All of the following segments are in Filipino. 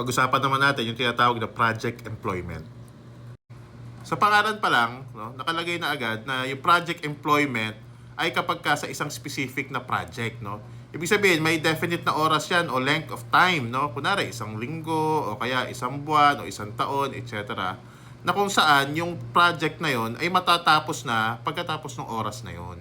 pag-usapan naman natin yung tinatawag na project employment. Sa pangalan pa lang, no, nakalagay na agad na yung project employment ay kapag ka sa isang specific na project, no. Ibig sabihin, may definite na oras yan o length of time, no. Kunwari, isang linggo o kaya isang buwan o isang taon, etc. Na kung saan yung project na yon ay matatapos na pagkatapos ng oras na yon.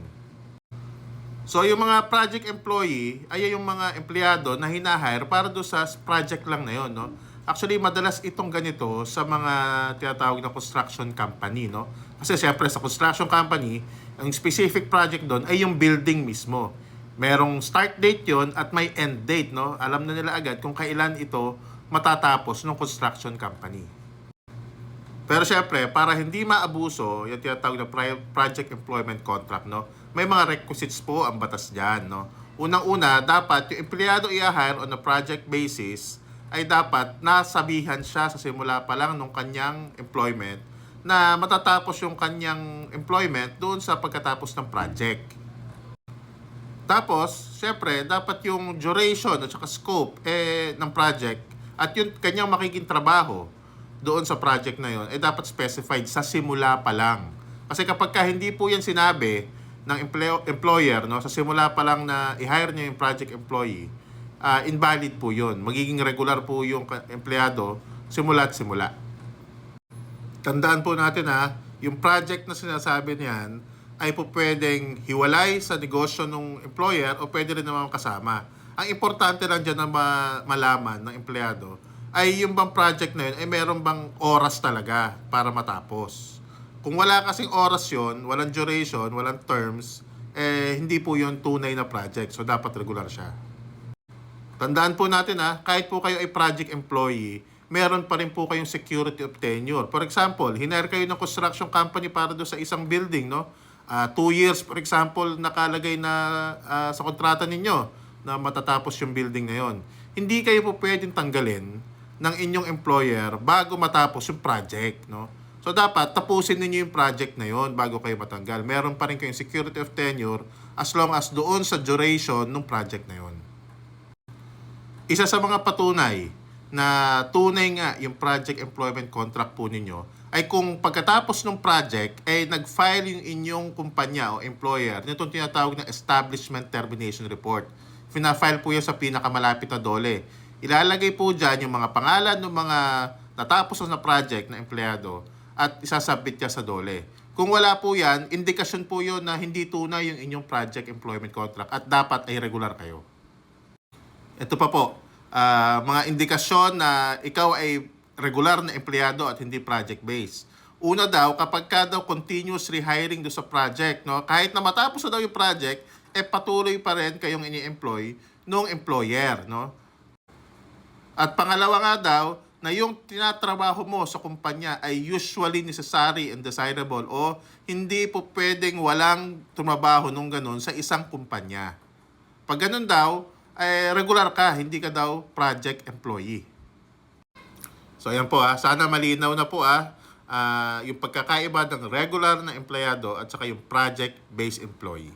So, yung mga project employee ay yung mga empleyado na hinahire para do sa project lang na yon, no? Actually, madalas itong ganito sa mga tinatawag na construction company, no? Kasi siyempre sa construction company, ang specific project doon ay yung building mismo. Merong start date yon at may end date, no? Alam na nila agad kung kailan ito matatapos ng construction company. Pero syempre, para hindi maabuso, yung tinatawag na project employment contract, no? May mga requisites po ang batas dyan, no? Unang-una, dapat yung empleyado i-hire on a project basis ay dapat nasabihan siya sa simula pa lang nung kanyang employment na matatapos yung kanyang employment doon sa pagkatapos ng project. Tapos, syempre, dapat yung duration at saka scope eh, ng project at yung kanyang makiking trabaho doon sa project na yon eh dapat specified sa simula pa lang. Kasi kapag ka hindi po yan sinabi ng empleo- employer no sa simula pa lang na i-hire niya yung project employee, ah, invalid po yun. Magiging regular po yung empleyado simula't simula. Tandaan po natin ha, yung project na sinasabi niyan ay po pwedeng hiwalay sa negosyo ng employer o pwede rin naman kasama. Ang importante lang dyan na ma- malaman ng empleyado ay yung bang project na yun ay meron bang oras talaga para matapos. Kung wala kasing oras yon, walang duration, walang terms, eh hindi po yon tunay na project. So dapat regular siya. Tandaan po natin ha, kahit po kayo ay project employee, meron pa rin po kayong security of tenure. For example, hinire kayo ng construction company para do sa isang building, no? Ah, two years, for example, nakalagay na ah, sa kontrata ninyo na matatapos yung building na yon. Hindi kayo po pwedeng tanggalin ng inyong employer bago matapos yung project, no? So dapat tapusin ninyo yung project na yon bago kayo matanggal. Meron pa rin kayong security of tenure as long as doon sa duration ng project na yon isa sa mga patunay na tunay nga yung project employment contract po ninyo ay kung pagkatapos ng project ay nag-file yung inyong kumpanya o employer nitong tinatawag na establishment termination report. Fina-file po yan sa pinakamalapit na dole. Ilalagay po dyan yung mga pangalan ng mga natapos na project na empleyado at isasubmit niya sa dole. Kung wala po yan, indikasyon po yun na hindi tunay yung inyong project employment contract at dapat ay regular kayo. Ito pa po, ah, mga indikasyon na ikaw ay regular na empleyado at hindi project-based. Una daw, kapag ka daw continuous rehiring do sa project, no, kahit na matapos na daw yung project, eh patuloy pa rin kayong ini-employ nung employer, no? At pangalawa nga daw, na yung tinatrabaho mo sa kumpanya ay usually necessary and desirable o hindi po pwedeng walang tumabaho nung ganun sa isang kumpanya. Pag ganun daw, eh, regular ka, hindi ka daw project employee. So ayan po ah, sana malinaw na po ah, ah, yung pagkakaiba ng regular na empleyado at saka yung project-based employee.